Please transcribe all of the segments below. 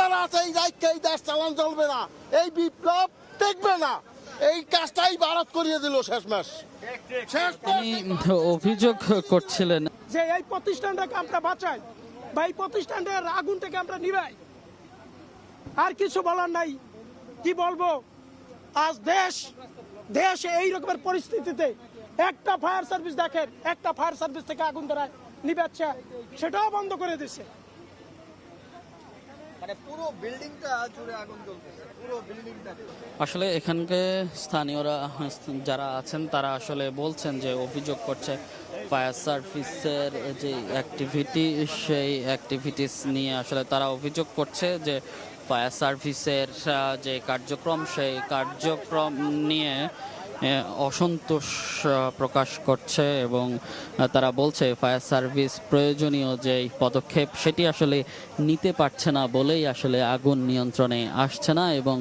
যারা আছে এই রাজ্যে এই দেশ চালান চলবে না। এই বিপ্লব টেকবে না। এই কাজটাই ভারত করিয়ে দিল শেষমেশ। শেষ তিনি অভিযোগ করছিলেন। যে এই প্রতিষ্ঠানটাকে আমরা বাঁচাই বা এই প্রতিষ্ঠানের আগুনটাকে আমরা নিভাই আর কিছু বলার নাই। কি বলব? আজ দেশ দেশ এই রকমের পরিস্থিতিতে একটা ফায়ার সার্ভিস দেখেন একটা ফায়ার সার্ভিস থেকে আগুন ধরায় নিবাচ্ছে সেটাও বন্ধ করে দিচ্ছে মানে পুরো বিল্ডিংটা জুড়ে আগুন জ্বলতেছে পুরো বিল্ডিংটা আসলে এখানকে স্থানীয়রা, যারা আছেন, তারা আসলে বলছেন যে অভিযোগ করছে ফায়ার সার্ভিসের যে অ্যাক্টিভিটি সেই অ্যাক্টিভিটিস নিয়ে আসলে তারা অভিযোগ করছে যে ফায়ার সার্ভিসের যে কার্যক্রম, সেই কার্যক্রম নিয়ে অসন্তোষ প্রকাশ করছে এবং তারা বলছে, ফায়ার সার্ভিস প্রয়োজনীয় যে পদক্ষেপ, সেটি আসলে নিতে পারছে না বলেই আসলে আগুন নিয়ন্ত্রণে আসছে না এবং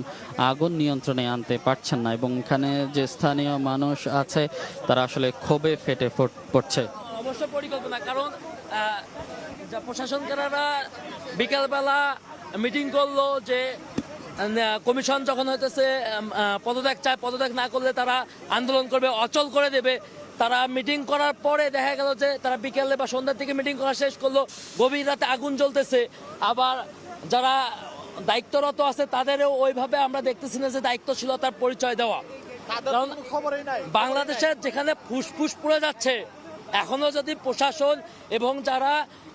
আগুন নিয়ন্ত্রণে আনতে পারছেন না এবং এখানে যে স্থানীয় মানুষ আছে, তারা আসলে ক্ষোভে ফেটে পড়ছে। অবশ্য পরিকল্পনা, কারণ প্রশাসনকাররা বিকালবেলা মিটিং করল যে কমিশন যখন হইতেছে উম, পদত্যাগ চায় পদত্যাগ না করলে তারা আন্দোলন করবে অচল করে দেবে। তারা মিটিং করার পরে দেখা গেল যে তারা বিকেলে বা সন্ধ্যার দিকে মিটিং করা শেষ করল গভীর রাতে আগুন জ্বলতেছে। আবার যারা দায়িত্বরত আছে তাদেরও ওইভাবে আমরা দেখতেছি না যে দায়িত্বশীলতার পরিচয় দেওয়া। কারণ বাংলাদেশের যেখানে ফুসফুস পড়ে যাচ্ছে এখনও যদি প্রশাসন এবং যারা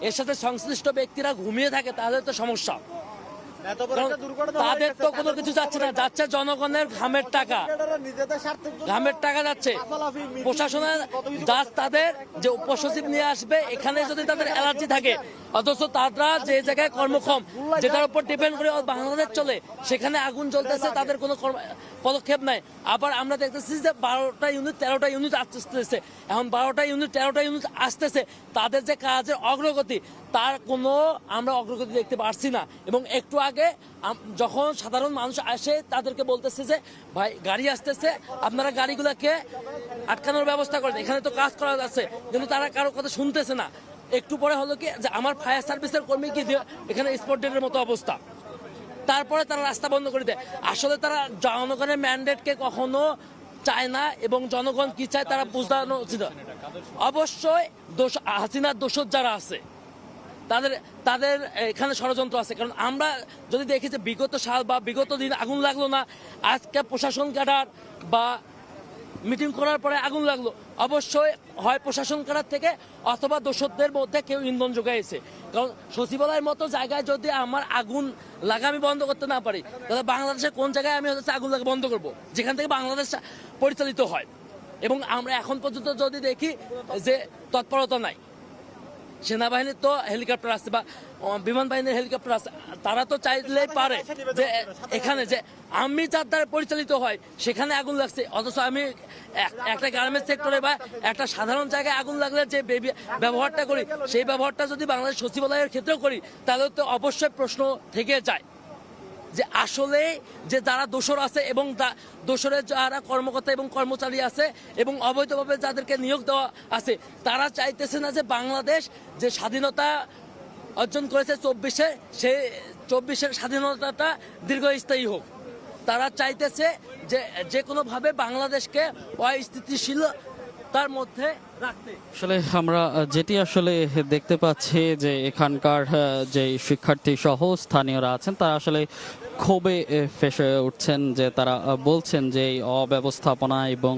এর সাথে সংশ্লিষ্ট ব্যক্তিরা ঘুমিয়ে থাকে তাহলে তো সমস্যা। তাদের তো কোনো কিছু যাচ্ছে না যাচ্ছে জনগণের ঘামের টাকা। ঘামের টাকা যাচ্ছে। প্রশাসনের কত তাদের যে উপসচিব নিয়ে আসবে এখানে যদি তাদের এলার্জি থাকে অথচ তারা যে জায়গায় কর্মক্ষম, যেটার উপর ডিপেন্ড করে বাংলাদেশ চলে, সেখানে আগুন জ্বলতেছে, তাদের কোনো পদক্ষেপ নাই। আবার আমরা দেখতেছি যে বারোটা ইউনিট তেরোটা ইউনিট আসতেছে। এখন বারোটা ইউনিট তেরোটা ইউনিট আসতেছে, তাদের যে কাজের অগ্রগতি, তার কোনো আমরা অগ্রগতি দেখতে পারছি না। এবং একটু আগে যখন সাধারণ মানুষ আসে, তাদেরকে বলতেছে যে, ভাই, গাড়ি আসতেছে, আপনারা গাড়িগুলোকে আটকানোর ব্যবস্থা করেন। এখানে তো কাজ করা যাচ্ছে। কিন্তু তারা কারও কথা শুনতেছে না। একটু পরে হলো কি, যে আমার ফায়ার সার্ভিসের কর্মী কি এখানে স্পট ডেটের মতো অবস্থা? তারপরে তারা রাস্তা বন্ধ করে দেয়। আসলে তারা জনগণের ম্যান্ডেটকে কখনো চায় না এবং জনগণ কি চায় তারা বোঝানো উচিত। অবশ্যই দোষ, হাসিনার দোষর যারা আছে, তাদের তাদের এখানে ষড়যন্ত্র আছে। কারণ আমরা যদি দেখি যে বিগত সাল বা বিগত দিন আগুন লাগল না, আজকে প্রশাসন ক্যাডার বা মিটিং করার পরে আগুন লাগল। অবশ্যই হয় প্রশাসন করার থেকে অথবা দোষদের মধ্যে কেউ ইন্ধন যোগাইছে। কারণ সচিবালয়ের মতো জায়গায় যদি আমার আগুন লাগা আমি বন্ধ করতে না পারি, তাহলে বাংলাদেশে কোন জায়গায় আমি হচ্ছে আগুন লাগা বন্ধ করব? যেখান থেকে বাংলাদেশ পরিচালিত হয়। এবং আমরা এখন পর্যন্ত যদি দেখি যে তৎপরতা নাই। সেনাবাহিনীর তো হেলিকপ্টার আছে বা বিমান বাহিনীর হেলিকপ্টার আছে তারা তো চাইলেই পারে যে এখানে যে আমি যার দ্বারা পরিচালিত হয়, সেখানে আগুন লাগছে। অথচ আমি একটা গার্মেন্টস সেক্টরে বা একটা সাধারণ জায়গায় আগুন লাগলে যে ব্যবহারটা করি, সেই ব্যবহারটা যদি বাংলাদেশ সচিবালয়ের ক্ষেত্রেও করি, তাহলে তো অবশ্যই প্রশ্ন থেকে যায়। যে আসলে যে যারা দোষর আছে এবং দোষরের যারা কর্মকর্তা এবং কর্মচারী আছে এবং অবৈধভাবে যাদেরকে নিয়োগ দেওয়া আছে, তারা চাইতেছে না যে বাংলাদেশ যে স্বাধীনতা অর্জন করেছে চব্বিশে, সে চব্বিশের স্বাধীনতাটা দীর্ঘস্থায়ী হোক। তারা চাইতেছে যে যে কোনোভাবে বাংলাদেশকে অস্থিতিশীল তার মধ্যে রাখতে। আসলে আমরা যেটি আসলে দেখতে পাচ্ছি যে এখানকার যে শিক্ষার্থী সহ স্থানীয়রা আছেন, তারা আসলে ক্ষোভে ফেসে উঠছেন যে তারা বলছেন যে অব্যবস্থাপনা এবং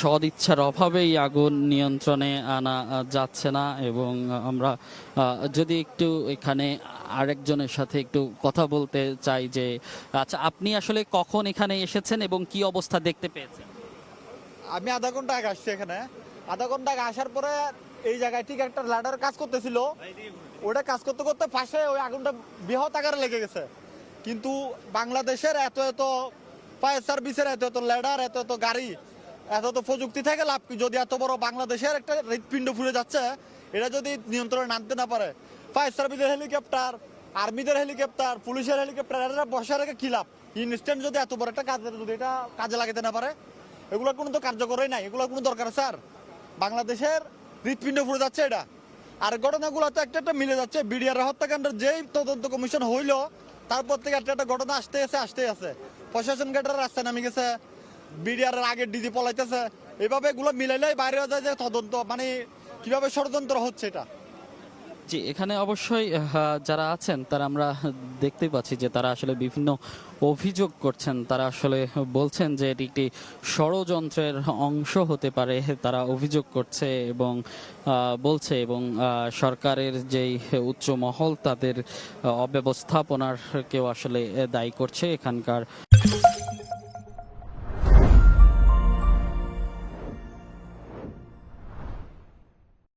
সদিচ্ছার অভাবেই আগুন নিয়ন্ত্রণে আনা যাচ্ছে না এবং আমরা যদি একটু এখানে আরেকজনের সাথে একটু কথা বলতে চাই যে আচ্ছা আপনি আসলে কখন এখানে এসেছেন এবং কি অবস্থা দেখতে পেয়েছেন? আমি আধা ঘণ্টা আগে আসছি এখানে। আধা ঘণ্টা আগে আসার পরে এই জায়গায় ঠিক একটা লাডার কাজ করতেছিল। ওটা কাজ করতে করতে পাশে ওই আগুনটা বৃহৎ আকারে লেগে গেছে। কিন্তু বাংলাদেশের এত এত ফায়ার সার্ভিসের এত এত ল্যাডার এত এত গাড়ি, এত এত প্রযুক্তি থেকে লাভ যদি এত বড় বাংলাদেশের একটা হৃৎপিণ্ড ফুলে যাচ্ছে, এটা যদি নিয়ন্ত্রণে নামতে না পারে, ফায়ার সার্ভিসের হেলিকপ্টার, আর্মিদের হেলিকপ্টার, পুলিশের হেলিকপ্টার, এরা বসে রেখে কি লাভ? ইনস্ট্যান্ট যদি এত বড় একটা কাজে যদি এটা কাজে লাগাতে না পারে এগুলোর কোনো তো কার্যকরই নাই, এগুলোর কোনো দরকার স্যার। বাংলাদেশের হৃৎপিণ্ড ফুলে যাচ্ছে এটা। আর ঘটনাগুলো তো একটা একটা মিলে যাচ্ছে। বিডিআর হত্যাকাণ্ডের যেই তদন্ত কমিশন হইল, তারপর থেকে একটা একটা ঘটনা আসতে আছে আসতে আছে। প্রশাসন গেটের রাস্তায় নামে গেছে, বিডিআর আগের ডিজি পলাইতেছে। এভাবে এগুলো মিলাইলেই বাইরে যায় যে তদন্ত মানে কীভাবে ষড়যন্ত্র হচ্ছে এটা? জি, এখানে অবশ্যই যারা আছেন, তারা আমরা দেখতেই পাচ্ছি যে তারা আসলে বিভিন্ন অভিযোগ করছেন। তারা আসলে বলছেন যে এটি একটি ষড়যন্ত্রের অংশ হতে পারে, তারা অভিযোগ করছে এবং বলছে এবং সরকারের যেই উচ্চ মহল তাদের অব্যবস্থাপনার কেউ আসলে দায়ী করছে এখানকার